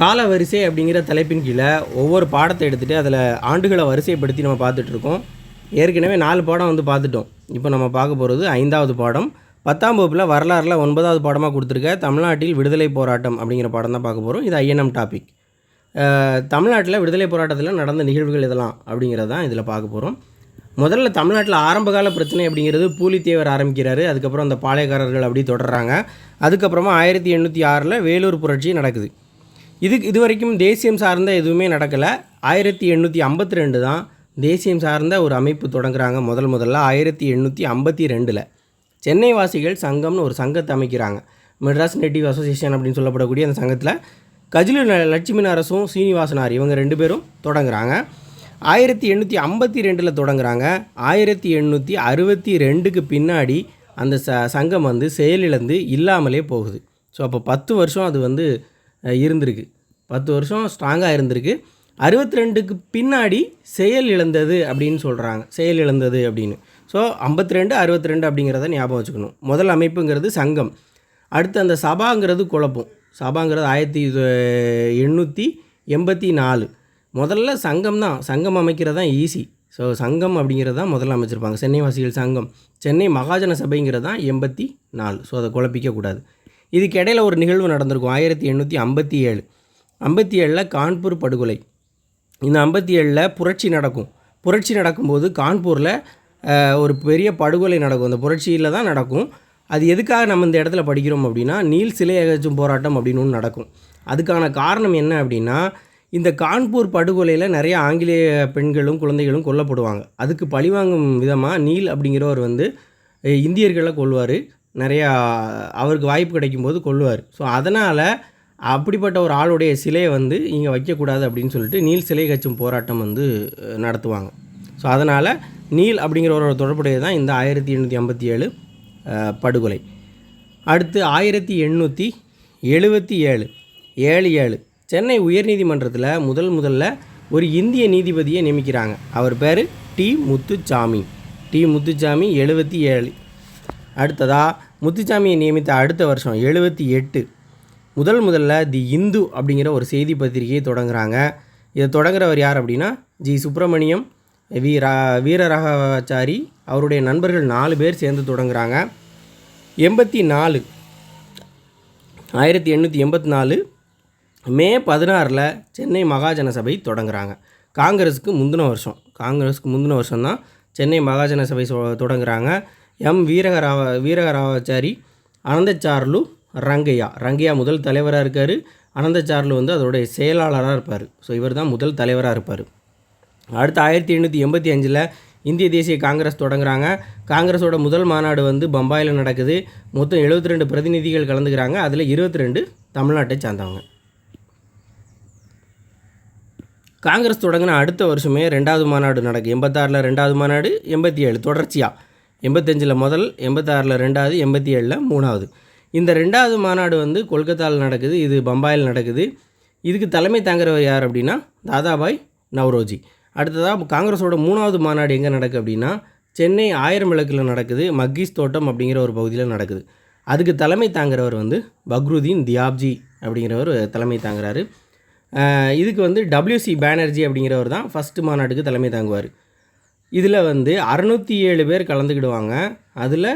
கால வரிசை அப்படிங்கிற தலைப்பின் கீழே ஒவ்வொரு பாடத்தை எடுத்துகிட்டு அதில் ஆண்டுகளை வரிசைப்படுத்தி நம்ம பார்த்துட்ருக்கோம் ஏற்கனவே நாலு பாடம் வந்து பார்த்துட்டோம். இப்போ நம்ம பார்க்க போகிறது ஐந்தாவது பாடம். பத்தாம் வகுப்பில் வரலாறில் ஒன்பதாவது பாடமாக கொடுத்துருக்க தமிழ்நாட்டில் விடுதலை போராட்டம் அப்படிங்கிற பாடம் தான் பார்க்க போகிறோம் இது ஐஎன்எம் டாபிக். தமிழ்நாட்டில் விடுதலை போராட்டத்தில் நடந்த நிகழ்வுகள் இதெல்லாம் அப்படிங்கிறது தான் இதில் பார்க்க போகிறோம் முதல்ல தமிழ்நாட்டில் ஆரம்பகால பிரச்சனை அப்படிங்கிறது பூலித்தேவர் ஆரம்பிக்கிறாரு. அதுக்கப்புறம் அந்த பாளையக்காரர்கள் அப்படி தொடர்றாங்க. அதுக்கப்புறமா ஆயிரத்தி எண்ணூற்றி ஆறில் வேலூர் புரட்சி நடக்குது. இதுக்கு இது வரைக்கும் தேசியம் சார்ந்த எதுவுமே நடக்கலை. ஆயிரத்தி எண்ணூற்றி ஐம்பத்தி ரெண்டு தான் தேசியம் சார்ந்த ஒரு அமைப்பு தொடங்குறாங்க முதல் முதல்ல ஆயிரத்தி எண்ணூற்றி ஐம்பத்தி ரெண்டில். சென்னை வாசிகள் சங்கம்னு ஒரு சங்கத்தை அமைக்கிறாங்க. மெட்ராஸ் நேட்டிவ் அசோசியேஷன் அப்படின்னு சொல்லப்படக்கூடிய அந்த சங்கத்தில் கஜிலு லட்சுமி அரசும் சீனிவாசனார் இவங்க ரெண்டு பேரும் தொடங்குறாங்க. ஆயிரத்தி எண்ணூற்றி ஐம்பத்தி ரெண்டில் தொடங்குறாங்க. ஆயிரத்தி எண்ணூற்றி அறுபத்தி ரெண்டுக்கு பின்னாடி அந்த ச சங்கம் வந்து செயலிழந்து இல்லாமலே போகுது. ஸோ அப்போ பத்து வருஷம் அது வந்து இருந்திருக்கு. பத்து வருஷம் ஸ்ட்ராங்காக இருந்திருக்கு. அறுபத்தி ரெண்டுக்கு பின்னாடி செயல் இழந்தது அப்படின்னு சொல்கிறாங்க செயல் இழந்தது அப்படின்னு. ஸோ ஐம்பத்தி ரெண்டு அறுபத்தி ரெண்டு அப்படிங்கிறத ஞாபகம் வச்சுக்கணும். முதல் அமைப்புங்கிறது சங்கம். அடுத்து அந்த சபாங்கிறது குழப்பம். சபாங்கிறது ஆயிரத்தி எண்ணூற்றி எண்பத்தி நாலு. முதல்ல சங்கம் தான். சங்கம் அமைக்கிறது தான் ஈஸி ஸோ சங்கம் அப்படிங்கிறது தான் முதல்ல அமைச்சிருப்பாங்க. சென்னை வாசிகள் சங்கம். சென்னை மகாஜன சபைங்கிறது தான் எண்பத்தி நாலு. ஸோ அதை குழப்பிக்கக்கூடாது இதுக்கு இடையில் ஒரு நிகழ்வு நடந்திருக்கும். ஆயிரத்தி எண்ணூற்றி ஐம்பத்தி ஏழு. ஐம்பத்தி ஏழில் கான்பூர் படுகொலை. இந்த ஐம்பத்தி ஏழில் புரட்சி நடக்கும். புரட்சி நடக்கும்போது கான்பூரில் ஒரு பெரிய படுகொலை நடக்கும். அந்த புரட்சியில் தான் நடக்கும். அது எதுக்காக நம்ம இந்த இடத்துல படிக்கிறோம் அப்படின்னா நீல் சிலை அகற்றும் போராட்டம் அப்படின்னு ஒன்று நடக்கும். அதுக்கான காரணம் என்ன அப்படின்னா இந்த கான்பூர் படுகொலையில் நிறைய ஆங்கிலேய பெண்களும் குழந்தைகளும் கொல்லப்படுவாங்க. அதுக்கு பழிவாங்கும் விதமாக நீல் அப்படிங்கிறவர் வந்து இந்தியர்களை கொள்வார் நிறையா அவருக்கு வாய்ப்பு கிடைக்கும்போது கொள்ளுவார். ஸோ அதனால் அப்படிப்பட்ட ஒரு ஆளுடைய சிலையை வந்து இங்கே வைக்கக்கூடாது அப்படின்னு சொல்லிட்டு நீல் சிலை கச்சும் போராட்டம் வந்து நடத்துவாங்க. ஸோ அதனால் நீல் அப்படிங்கிறவரோட தொடர்புடையது தான் இந்த ஆயிரத்தி எண்ணூற்றி ஐம்பத்தி ஏழு படுகொலை. அடுத்து ஆயிரத்தி எண்ணூற்றி எழுபத்தி ஏழு ஏழு ஏழு. சென்னை உயர்நீதிமன்றத்தில் முதல் முதல்ல ஒரு இந்திய நீதிபதியை நியமிக்கிறாங்க. அவர் பேர் டி முத்துச்சாமி. டி முத்துச்சாமி எழுபத்தி ஏழு. அடுத்ததாக முத்துச்சாமியை நியமித்த அடுத்த வருஷம் எழுபத்தி எட்டு. முதல் முதல்ல தி இந்து அப்படிங்கிற ஒரு செய்தி பத்திரிகையை தொடங்குகிறாங்க இதை தொடங்குறவர் யார் அப்படின்னா ஜி சுப்பிரமணியம் வி ரா வீரராகவாச்சாரி அவருடைய நண்பர்கள் நாலு பேர் சேர்ந்து தொடங்குறாங்க. எண்பத்தி நாலு ஆயிரத்தி எண்ணூற்றி எண்பத்தி நாலு மே பதினாறில் சென்னை மகாஜன சபை தொடங்குகிறாங்க காங்கிரஸுக்கு முந்தின வருஷம். காங்கிரஸுக்கு முந்தின வருஷம் தான் சென்னை மகாஜன சபை தொடங்குகிறாங்க எம் வீரகராவ வீரகராவாச்சாரி அனந்தச்சார்லு ரங்கையா. ரங்கையா முதல் தலைவராக இருக்கார். அனந்தச்சார்லு வந்து அதோடைய செயலாளராக இருப்பார். ஸோ இவர் தான் முதல் தலைவராக இருப்பார். அடுத்து ஆயிரத்தி எண்ணூற்றி எண்பத்தி அஞ்சில் இந்திய தேசிய காங்கிரஸ் தொடங்குறாங்க. காங்கிரஸோட முதல் மாநாடு வந்து பம்பாயில் நடக்குது. மொத்தம் 72 ரெண்டு பிரதிநிதிகள் கலந்துக்கிறாங்க. அதில் 22 ரெண்டு தமிழ்நாட்டை சார்ந்தவங்க. காங்கிரஸ் தொடங்கின அடுத்த வருஷமே ரெண்டாவது மாநாடு நடக்கும் எண்பத்தாறில் ரெண்டாவது மாநாடு எண்பத்தி ஏழு தொடர்ச்சியாக எண்பத்தஞ்சில் முதல் எண்பத்தாறில் ரெண்டாவது எண்பத்தி ஏழில் மூணாவது. இந்த ரெண்டாவது மாநாடு வந்து கொல்கத்தாவில் நடக்குது இது பம்பாயில் நடக்குது. இதுக்கு தலைமை தாங்குறவர் யார் அப்படின்னா தாதாபாய் நவ்ரோஜி. அடுத்ததாக காங்கிரஸோட மூணாவது மாநாடு எங்கே நடக்குது அப்படின்னா சென்னை ஆயிரம் விளக்கில் நடக்குது மக்கீஸ் தோட்டம் அப்படிங்கிற ஒரு பகுதியில் நடக்குது. அதுக்கு தலைமை தாங்குறவர் வந்து பக்ருதீன் தியாப்ஜி அப்படிங்கிறவர் தலைமை தாங்குறாரு. இதுக்கு வந்து டபிள்யூசி பேனர்ஜி அப்படிங்கிறவர் தான் ஃபஸ்ட்டு மாநாட்டுக்கு தலைமை தாங்குவார். இதில் வந்து அறநூற்றி ஏழு பேர் கலந்துக்கிடுவாங்க. அதில்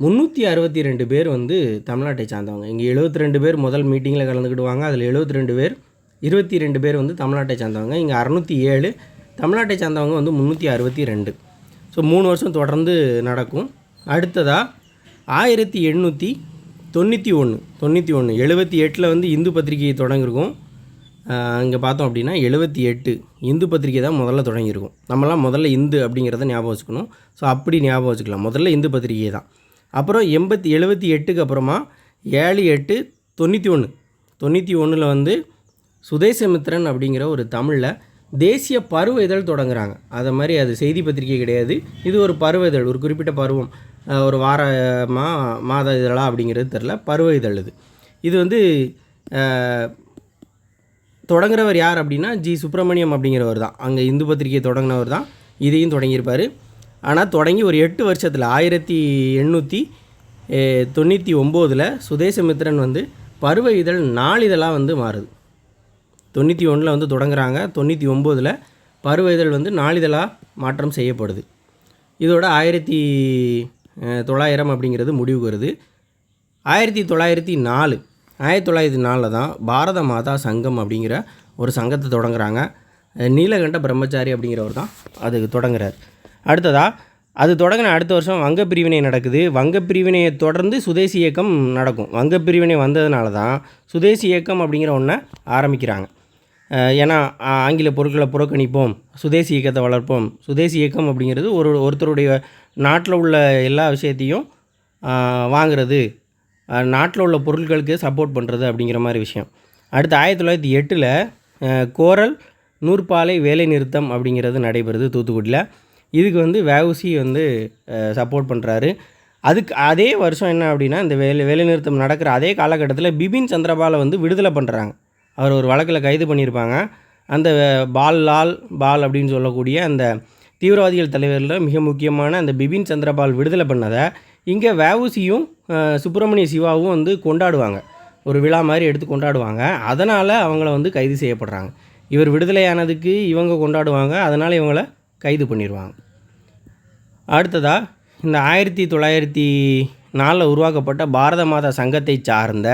முந்நூற்றி அறுபத்தி ரெண்டு பேர் வந்து தமிழ்நாட்டை சார்ந்தவங்க. இங்கே 72 ரெண்டு பேர் முதல் மீட்டிங்கில் கலந்துக்கிடுவாங்க. அதில் 72 ரெண்டு பேர் இருபத்தி ரெண்டு பேர் வந்து தமிழ்நாட்டை சார்ந்தவங்க. இங்கே அறநூற்றி ஏழு தமிழ்நாட்டை சார்ந்தவங்க வந்து முந்நூற்றி அறுபத்தி ரெண்டு. ஸோ மூணு வருஷம் தொடர்ந்து நடக்கும். அடுத்ததாக ஆயிரத்தி எண்ணூற்றி தொண்ணூற்றி ஒன்று. தொண்ணூற்றி ஒன்று. எழுபத்தி எட்டில் வந்து இந்து பத்திரிகையை தொடங்கியிருக்கோம். இங்கே பார்த்தோம் அப்படின்னா எழுபத்தி எட்டு இந்து பத்திரிகை தான் முதல்ல தொடங்கியிருக்கும். நம்மலாம் முதல்ல இந்து அப்படிங்கிறத ஞாபகம் வச்சுக்கணும். ஸோ அப்படி ஞாபகம் வச்சுக்கலாம். முதல்ல இந்து பத்திரிகை தான். அப்புறம் எண்பத்தி எழுபத்தி எட்டுக்கு அப்புறமா ஏழு எட்டு தொண்ணூற்றி ஒன்று. தொண்ணூற்றி ஒன்றில் வந்து சுதேசமித்ரன் அப்படிங்கிற ஒரு தமிழில் தேசிய பருவ இதழ் தொடங்குறாங்க. அதை மாதிரி அது செய்தி பத்திரிகை கிடையாது. இது ஒரு பருவ இதழ் ஒரு குறிப்பிட்ட பருவம். ஒரு வாரமாக மாத இதழா அப்படிங்கிறது தெரில பருவ இதழ் இது. இது வந்து தொடங்குறவர் யார் அப்படின்னா ஜி சுப்பிரமணியம் அப்படிங்கிறவர் தான். அங்கே இந்து பத்திரிகையை தொடங்கினவர் தான். இதையும் தொடங்கியிருப்பார். ஆனால் தொடங்கி ஒரு எட்டு வருஷத்தில் ஆயிரத்தி எண்ணூற்றி தொண்ணூற்றி ஒம்போதில் சுதேசமித்திரன் வந்து பருவ இதழ் நாளிதழாக வந்து மாறுது. தொண்ணூற்றி ஒன்றில் வந்து தொடங்குறாங்க. தொண்ணூற்றி ஒம்போதில் பருவ இதழ் வந்து நாளிதழாக மாற்றம் செய்யப்படுது. இதோட ஆயிரத்தி தொள்ளாயிரம் அப்படிங்கிறது முடிவுக்கு வருது. ஆயிரத்தி தொள்ளாயிரத்தி நாலு ஆயிரத்தி தொள்ளாயிரத்தி நாலில் தான் பாரத மாதா சங்கம் அப்படிங்கிற ஒரு சங்கத்தை தொடங்குறாங்க. நீலகண்ட பிரம்மச்சாரி அப்படிங்கிறவர் தான் அதுக்கு தொடங்குறார். அடுத்ததாக அது தொடங்கின அடுத்த வருஷம் வங்க பிரிவினை நடக்குது. வங்க பிரிவினையை தொடர்ந்து சுதேசி இயக்கம் நடக்கும். வங்க பிரிவினை வந்ததுனால தான் சுதேசி இயக்கம் அப்படிங்கிற ஒன்றை ஆரம்பிக்கிறாங்க. ஏன்னா ஆங்கில பொருட்களை புறக்கணிப்போம் சுதேசி இயக்கத்தை வளர்ப்போம். சுதேசி இயக்கம் அப்படிங்கிறது ஒரு ஒருத்தருடைய நாட்டில் உள்ள எல்லா விஷயத்தையும் வாங்கிறது வாங்குறது. நாட்டில் உள்ள பொருட்களுக்கு சப்போர்ட் பண்ணுறது அப்படிங்கிற மாதிரி விஷயம். அடுத்து ஆயிரத்தி தொள்ளாயிரத்தி எட்டில் கோரல் நூற்பாலை வேலை நிறுத்தம் அப்படிங்கிறது நடைபெறுது தூத்துக்குடியில். இதுக்கு வந்து வேவுசி வந்து சப்போர்ட் பண்ணுறாரு அதுக்கு அதே வருஷம் என்ன அப்படின்னா இந்த வேலை வேலைநிறுத்தம் நடக்கிற அதே காலகட்டத்தில் பிபின் சந்திரபாலை வந்து விடுதலை பண்ணுறாங்க அவர் ஒரு வழக்கில் கைது பண்ணியிருப்பாங்க. அந்த பால் லால் பால் அப்படின்னு சொல்லக்கூடிய அந்த தீவிரவாதிகள் தலைவரில் மிக முக்கியமான அந்த பிபின் சந்திரபால் விடுதலை பண்ணதை இங்கே வஉசியும் சுப்பிரமணிய சிவாவும் வந்து கொண்டாடுவாங்க. ஒரு விழா மாதிரி எடுத்து கொண்டாடுவாங்க. அதனால் அவங்கள வந்து கைது செய்யப்படுறாங்க. இவர் விடுதலையானதுக்கு இவங்க கொண்டாடுவாங்க. அதனால் இவங்கள கைது பண்ணிடுவாங்க அடுத்ததாக இந்த ஆயிரத்தி தொள்ளாயிரத்தி நாலில் உருவாக்கப்பட்ட பாரத மாதா சங்கத்தை சார்ந்த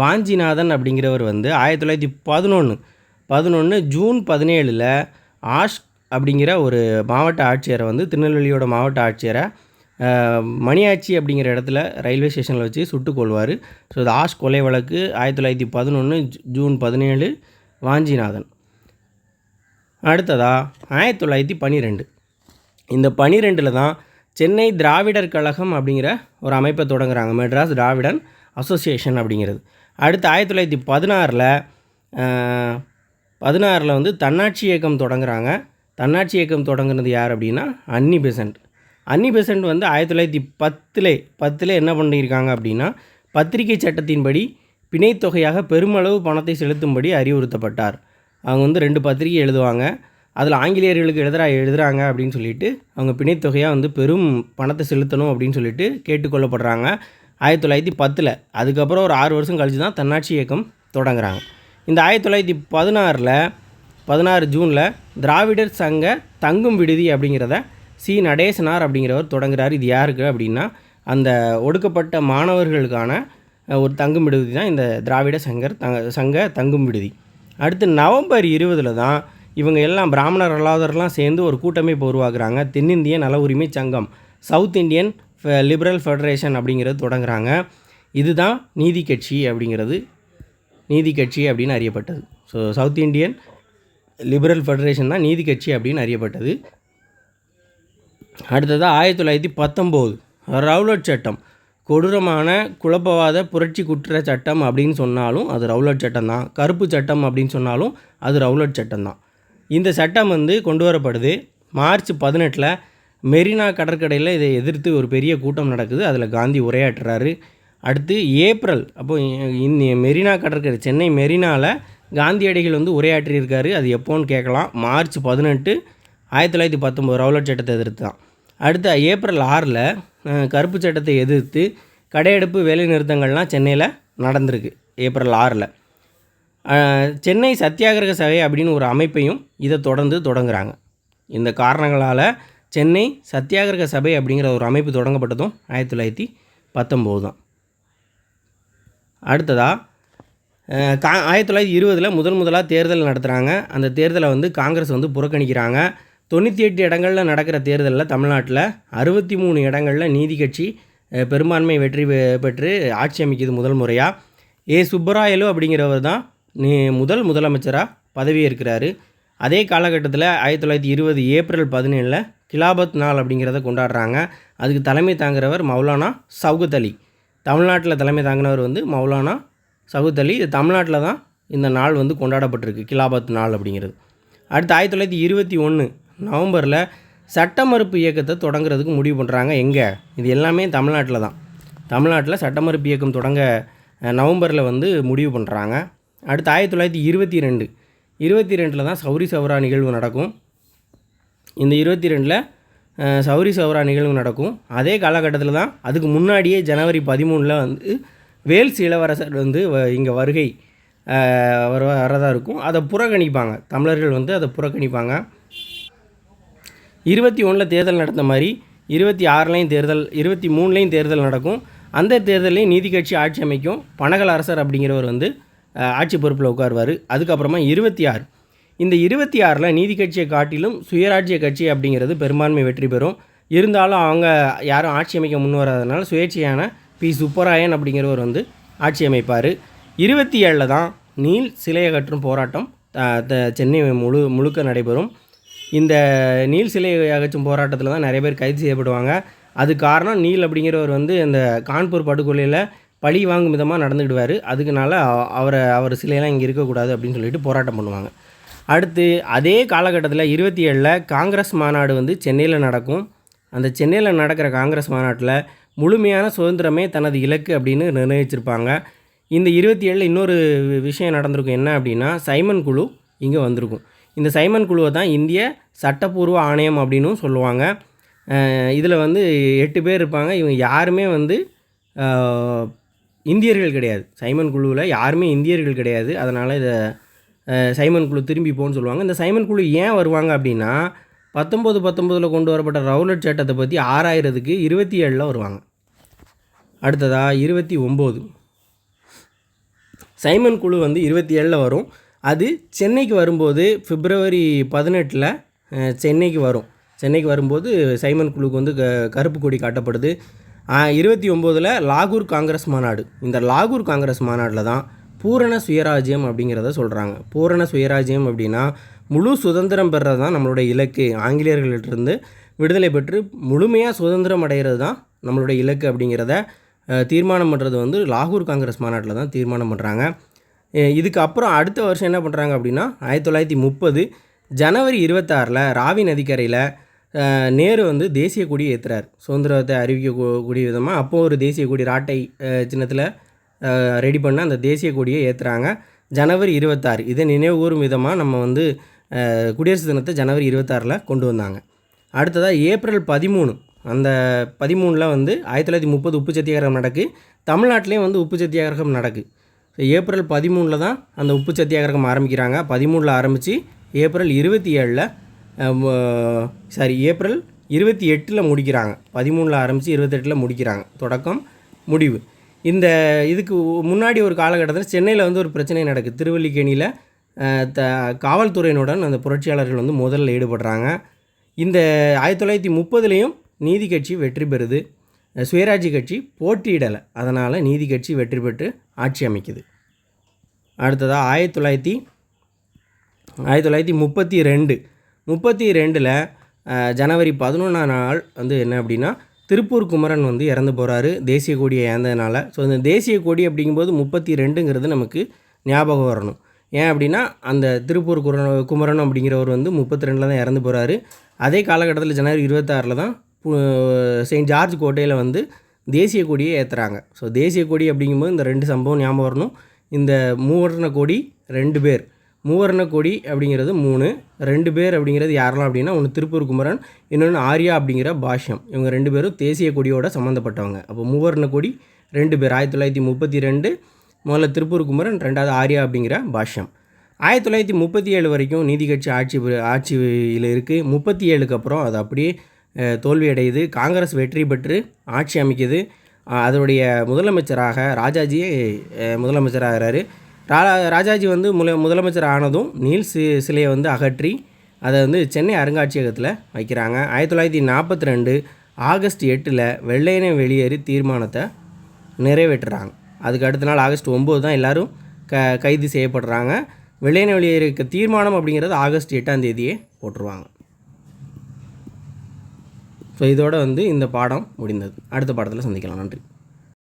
வாஞ்சிநாதன் அப்படிங்கிறவர் வந்து ஆயிரத்தி தொள்ளாயிரத்தி பதினொன்று பதினொன்று ஜூன் பதினேழில் ஆஷ் அப்படிங்கிற ஒரு மாவட்ட ஆட்சியரை வந்து திருநெல்வேலியோட மாவட்ட ஆட்சியரை மணியாச்சி அப்படிங்கிற இடத்துல ரயில்வே ஸ்டேஷனில் வச்சு சுட்டு கொள்வார். ஸோ இது ஆஷ் கொலை வழக்கு ஆயிரத்தி தொள்ளாயிரத்தி பதினொன்று ஜூன் பதினேழு வாஞ்சிநாதன். அடுத்ததாக ஆயிரத்தி தொள்ளாயிரத்தி பன்னிரெண்டு இந்த பனிரெண்டில் தான் சென்னை திராவிடர் கழகம் அப்படிங்கிற ஒரு அமைப்பை தொடங்குறாங்க. மெட்ராஸ் திராவிடன் அசோசியேஷன் அப்படிங்கிறது. அடுத்து ஆயிரத்தி தொள்ளாயிரத்தி பதினாறில் பதினாறில் வந்து தன்னாட்சி இயக்கம் தொடங்குறாங்க. தன்னாட்சி இயக்கம் தொடங்குனது யார் அப்படின்னா அன்னி பெசன்ட். அன்னி பெசன்ட் வந்து ஆயிரத்தி தொள்ளாயிரத்தி பத்தில் பத்தில் என்ன பண்ணியிருக்காங்க அப்படின்னா பத்திரிகை சட்டத்தின்படி பிணைத்தொகையாக பெருமளவு பணத்தை செலுத்தும்படி அறிவுறுத்தப்பட்டார். அவங்க வந்து ரெண்டு பத்திரிகை எழுதுவாங்க. அதில் ஆங்கிலேயர்களுக்கு எழுதுறா எழுதுறாங்க அப்படின்னு சொல்லிட்டு அவங்க பிணைத்தொகையாக வந்து பெரும் பணத்தை செலுத்தணும் அப்படின்னு சொல்லிட்டு கேட்டுக்கொள்ளப்படுறாங்க. ஆயிரத்தி தொள்ளாயிரத்தி பத்தில் அதுக்கப்புறம் ஒரு ஆறு வருஷம் கழிச்சு தான் தன்னாட்சி இயக்கம் தொடங்குறாங்க. இந்த ஆயிரத்தி தொள்ளாயிரத்தி பதினாறில் பதினாறு ஜூனில் திராவிடர் சங்க தங்கும் விடுதி அப்படிங்கிறத சி நடேசனார் அப்படிங்கிறவர் தொடங்குறார். இது யாருக்கு அப்படின்னா அந்த ஒடுக்கப்பட்ட மாணவர்களுக்கான ஒரு தங்கும் விடுதி தான் இந்த திராவிட சங்கர் தங்க சங்க தங்கும் விடுதி. அடுத்து நவம்பர் இருபதில் தான் இவங்க எல்லாம் பிராமணர் அல்லாதவர்லாம் சேர்ந்து ஒரு கூட்டமைப்பு உருவாக்குறாங்க. தென்னிந்திய நல உரிமை சங்கம் சவுத் இந்தியன் லிபரல் ஃபெடரேஷன் அப்படிங்கிறது தொடங்குறாங்க. இதுதான் நீதி கட்சி அப்படிங்கிறது நீதி கட்சி அப்படின்னு அறியப்பட்டது. So South Indian Liberal Federation தான் நீதி கட்சி அப்படின்னு அறியப்பட்டது. அடுத்ததாக ஆயிரத்தி தொள்ளாயிரத்தி பத்தொம்போது. ரவுலட் சட்டம். கொடூரமான குழப்பவாத புரட்சி குற்ற சட்டம் அப்படின்னு சொன்னாலும் அது ரவுலட் சட்டம் தான் கருப்பு சட்டம் அப்படின்னு சொன்னாலும் அது ரவுலட் சட்டம் தான் இந்த சட்டம் வந்து கொண்டு வரப்படுது. மார்ச் பதினெட்டில் மெரினா கடற்கரையில் இதை எதிர்த்து ஒரு பெரிய கூட்டம் நடக்குது. அதில் காந்தி உரையாற்றுறாரு. அடுத்து ஏப்ரல் அப்போ இந்த மெரினா கடற்கரை சென்னை மெரினாவில் காந்தியடிகள் வந்து உரையாற்றியிருக்காரு. அது எப்போன்னு கேட்கலாம். மார்ச் பதினெட்டு ஆயிரத்தி தொள்ளாயிரத்தி பத்தொம்போது ரவுலட் சட்டத்தை எதிர்த்து தான் அடுத்த ஏப்ரல் ஆறில் கருப்பு சட்டத்தை எதிர்த்து கடையெடுப்பு வேலை நிறுத்தங்கள்லாம் சென்னையில் நடந்திருக்கு ஏப்ரல் ஆறில். சென்னை சத்தியாகிரக சபை அப்படின்னு ஒரு அமைப்பையும் இதை தொடர்ந்து தொடங்குகிறாங்க இந்த காரணங்களால் சென்னை சத்தியாகிரக சபை அப்படிங்கிற ஒரு அமைப்பு தொடங்கப்பட்டதும் ஆயிரத்தி தொள்ளாயிரத்தி பத்தொம்போது தான். அடுத்ததாக கா ஆயிரத்தி தொள்ளாயிரத்தி இருபதில் முதல் முதலாக தேர்தல் நடத்துகிறாங்க அந்த தேர்தலை வந்து காங்கிரஸ் வந்து புறக்கணிக்கிறாங்க. தொண்ணூற்றி எட்டு இடங்களில் நடக்கிற தேர்தலில் தமிழ்நாட்டில் அறுபத்தி மூணு இடங்களில் நீதி கட்சி பெரும்பான்மை வெற்றி பெ- பெற்று ஆட்சி அமைக்குது முதல் முறையாக ஏ. சுப்பராயலு அப்படிங்கிறவர் தான் நீ முதல் முதலமைச்சராக பதவியேற்கிறாரு. அதே காலகட்டத்தில் ஆயிரத்தி தொள்ளாயிரத்தி இருபது ஏப்ரல் பதினேழில் கிலாபத் நாள் அப்படிங்கிறத கொண்டாடுறாங்க. அதுக்கு தலைமை தாங்குறவர் மௌலானா சவுகத் அலி. தமிழ்நாட்டில் தலைமை தாங்கினவர் வந்து மௌலானா சவுத் அலி. இது தமிழ்நாட்டில் தான் இந்த நாள் வந்து கொண்டாடப்பட்டிருக்கு கிலாபத் நாள் அப்படிங்கிறது. அடுத்து ஆயிரத்தி தொள்ளாயிரத்தி இருபத்தி ஒன்று நவம்பரில் சட்ட மறுப்பு இயக்கத்தை தொடங்குறதுக்கு முடிவு பண்ணுறாங்க எங்கே? இது எல்லாமே தமிழ்நாட்டில் தான். தமிழ்நாட்டில் சட்ட மறுப்பு இயக்கம் தொடங்க நவம்பரில் வந்து முடிவு பண்ணுறாங்க அடுத்து ஆயிரத்தி தொள்ளாயிரத்தி இருபத்தி ரெண்டு. இருபத்தி ரெண்டில் தான் சௌரி சௌரா நிகழ்வு நடக்கும். இந்த இருபத்தி ரெண்டில் சௌரி சௌரா நிகழ்வு நடக்கும். அதே காலகட்டத்தில் தான் அதுக்கு முன்னாடியே ஜனவரி பதிமூணில் வந்து வேல்ஸ் இளவரசர் வந்து இங்கே வருகை வர வரதாக இருக்கும். அதை புறக்கணிப்பாங்க. தமிழர்கள் வந்து அதை புறக்கணிப்பாங்க. இருபத்தி ஒன்றில் தேர்தல் நடந்த மாதிரி இருபத்தி ஆறுலேயும் தேர்தல் இருபத்தி மூணுலேயும் தேர்தல் நடக்கும். அந்த தேர்தலையும் நீதி கட்சி ஆட்சி அமைக்கும். பனகல் அரசர் அப்படிங்கிறவர் வந்து ஆட்சி பொறுப்பில் உட்காருவார். அதுக்கப்புறமா இருபத்தி ஆறு. இந்த இருபத்தி ஆறில் நீதி கட்சியை காட்டிலும் சுயராஜ்ய கட்சி அப்படிங்கிறது பெரும்பான்மை வெற்றி பெறும். இருந்தாலும் அவங்க யாரும் ஆட்சி அமைக்க முன் வராதனால சுயேட்சையான பி. சுப்பராயன் அப்படிங்கிறவர் வந்து ஆட்சி அமைப்பார். இருபத்தி ஏழில் தான் நீல் சிலையை கற்றும் போராட்டம் த- சென்னை முழு முழுக்க நடைபெறும். இந்த நீல் சிலை அகற்றும் போராட்டத்தில் தான் நிறைய பேர் கைது செய்யப்படுவாங்க. அது காரணம் நீல் அப்படிங்கிறவர் வந்து இந்த கான்பூர் படுகொலையில் பழி வாங்கும் விதமாக நடந்துக்கிடுவார் அதுக்குனால அவரை அவர் சிலையெல்லாம் இங்கே இருக்கக்கூடாது அப்படின்னு சொல்லிட்டு போராட்டம் பண்ணுவாங்க. அடுத்து அதே காலகட்டத்தில் இருபத்தி ஏழில் காங்கிரஸ் மாநாடு வந்து சென்னையில் நடக்கும். அந்த சென்னையில் நடக்கிற காங்கிரஸ் மாநாட்டில் முழுமையான சுதந்திரமே தனது இலக்கு அப்படின்னு நிர்ணயிச்சிருப்பாங்க. இந்த இருபத்தி ஏழில் இன்னொரு விஷயம் நடந்திருக்கும் என்ன அப்படின்னா சைமன் குழு இங்கே வந்திருக்கும். இந்த சைமன் குழுவை தான் இந்திய சட்டப்பூர்வ ஆணையம் அப்படின்னும் சொல்லுவாங்க. இதில் வந்து எட்டு பேர் இருப்பாங்க. இவங்க யாருமே வந்து இந்தியர்கள் கிடையாது. சைமன் குழுவில் யாருமே இந்தியர்கள் கிடையாது. அதனால் இதை சைமன் குழு திரும்பி போன்னு சொல்லுவாங்க. இந்த சைமன் குழு ஏன் வருவாங்க அப்படின்னா பத்தொம்போது பத்தொம்போதில் கொண்டு வரப்பட்ட ரவுலட் சட்டத்தை பற்றி ஆறாயிரத்துக்கு இருபத்தி ஏழில் வருவாங்க. அடுத்ததாக இருபத்தி ஒம்பது. சைமன் குழு வந்து இருபத்தி ஏழில் வரும். அது சென்னைக்கு வரும்போது பிப்ரவரி பதினெட்டில் சென்னைக்கு வரும். சென்னைக்கு வரும்போது சைமன் குழுக்கு வந்து க கருப்பு கொடி காட்டப்படுது. இருபத்தி ஒம்போதில் லாகூர் காங்கிரஸ் மாநாடு. இந்த லாகூர் காங்கிரஸ் மாநாட்டில் தான் பூரண சுயராஜ்யம் அப்படிங்கிறத சொல்கிறாங்க பூரண சுயராஜ்யம் அப்படின்னா முழு சுதந்திரம் பெறுறது தான் நம்மளுடைய இலக்கு. ஆங்கிலேயர்கள்ட்டிருந்து விடுதலை பெற்று முழுமையாக சுதந்திரம் அடைகிறது தான் நம்மளுடைய இலக்கு அப்படிங்கிறத தீர்மானம் பண்ணுறது வந்து லாகூர் காங்கிரஸ் மாநாட்டில் தான் தீர்மானம் பண்ணுறாங்க இதுக்கு அப்புறம் அடுத்த வருஷம் என்ன பண்ணுறாங்க அப்படின்னா ஆயிரத்தி தொள்ளாயிரத்தி முப்பது ஜனவரி இருபத்தாறில் ராவி நதிக்கரையில் நேரு வந்து தேசிய கொடி ஏற்றுறார் சுதந்திரத்தை அறிவிக்கக்கூடிய விதமாக அப்போது ஒரு தேசிய கொடி ராட்டை சின்னத்தில் ரெடி பண்ண அந்த தேசிய கொடியை ஏற்றுறாங்க ஜனவரி இருபத்தாறு இதை நினைவுகூறும் விதமாக நம்ம வந்து குடியரசு தினத்தை ஜனவரி இருபத்தாறில் கொண்டு வந்தாங்க. அடுத்ததாக ஏப்ரல் பதிமூணு அந்த பதிமூணில் வந்து ஆயிரத்தி தொள்ளாயிரத்தி முப்பது உப்பு சத்தியாகிரகம் நடக்கு. தமிழ்நாட்டிலையும் வந்து உப்பு சத்தியாகிரகம் நடக்கு. ஸோ ஏப்ரல் பதிமூணில் தான் அந்த உப்பு சத்தியாகிரகம் ஆரம்பிக்கிறாங்க. பதிமூணில் ஆரம்பித்து ஏப்ரல் இருபத்தி ஏழில் சாரி ஏப்ரல் இருபத்தி எட்டில் முடிக்கிறாங்க. பதிமூணில் ஆரம்பித்து இருபத்தெட்டில் முடிக்கிறாங்க. தொடக்கம் முடிவு. இந்த இதுக்கு முன்னாடி ஒரு காலகட்டத்தில் சென்னையில் வந்து ஒரு பிரச்சனை நடக்குது. திருவல்லிக்கேணியில் த காவல்துறையினுடன் அந்த புரட்சியாளர்கள் வந்து முதல்ல ஈடுபடுறாங்க. இந்த ஆயிரத்தி தொள்ளாயிரத்தி முப்பதுலேயும் நீதி கட்சி வெற்றி பெறுது. சுயராட்சி கட்சி போட்டியிடலை. அதனால் நீதி கட்சி வெற்றி பெற்று ஆட்சி அமைக்குது. அடுத்ததாக ஆயிரத்தி தொள்ளாயிரத்தி ஆயிரத்தி தொள்ளாயிரத்தி முப்பத்தி ரெண்டு. முப்பத்தி ரெண்டில் ஜனவரி பதினொன்றாம் நாள் வந்து என்ன அப்படின்னா திருப்பூர் குமரன் வந்து இறந்து போகிறாரு தேசிய கொடியை ஏந்ததுனால. ஸோ இந்த தேசிய கொடி அப்படிங்கும்போது முப்பத்தி ரெண்டுங்கிறது நமக்கு ஞாபகம் வரணும். ஏன் அப்படின்னா அந்த திருப்பூர் குர குமரன் அப்படிங்கிறவர் வந்து முப்பத்தி ரெண்டில் தான் இறந்து போகிறாரு அதே காலகட்டத்தில் ஜனவரி இருபத்தாறில் தான் செயின்ட் ஜார்ஜ் கோட்டையில் வந்து தேசிய கொடியை ஏற்றுறாங்க ஸோ தேசிய கொடி அப்படிங்கும்போது இந்த ரெண்டு சம்பவம் ஞாபகம் வரணும். இந்த மூவர்ண கொடி ரெண்டு பேர். மூவர்ண கொடி அப்படிங்கிறது மூணு ரெண்டு பேர் அப்படிங்கிறது யாரெல்லாம் அப்படின்னா ஒன்று திருப்பூர் குமரன் இன்னொன்று ஆர்யா அப்படிங்கிற பாஷ்யம். இவங்க ரெண்டு பேரும் தேசிய கொடியோட சம்மந்தப்பட்டவங்க அப்போ மூவர்ண கொடி ரெண்டு பேர். ஆயிரத்தி தொள்ளாயிரத்தி முப்பத்தி ரெண்டு முதல்ல திருப்பூர் குமரன் ரெண்டாவது ஆர்யா அப்படிங்கிற பாஷ்யம். ஆயிரத்தி தொள்ளாயிரத்தி முப்பத்தி ஏழு வரைக்கும் நீதி கட்சி ஆட்சி ஆட்சியில் இருக்குது முப்பத்தி ஏழுக்கு அப்புறம் அது அப்படியே தோல்வி அடையுது காங்கிரஸ் வெற்றி பெற்று ஆட்சி அமைக்குது. அதனுடைய முதலமைச்சராக ராஜாஜியே முதலமைச்சராகிறாரு. ரா ராஜாஜி வந்து முல முதலமைச்சர் ஆனதும் நீல் சி சிலையை வந்து அகற்றி அதை வந்து சென்னை அருங்காட்சியகத்தில் வைக்கிறாங்க. ஆயிரத்தி தொள்ளாயிரத்தி நாற்பத்தி ரெண்டு ஆகஸ்ட் எட்டில் வெள்ளையனை வெளியேறி தீர்மானத்தை நிறைவேற்றுறாங்க. அதுக்கு அடுத்த நாள் ஆகஸ்ட் ஒம்பது தான் எல்லோரும் க கைது செய்யப்படுறாங்க. வெள்ளையனை வெளியேறிக்க தீர்மானம் அப்படிங்கிறது ஆகஸ்ட் எட்டாம் தேதியே போட்டுருவாங்க. ஸோ இதோட வந்து இந்த பாடம் முடிந்தது. அடுத்த பாடத்தில் சந்திக்கலாம். நன்றி.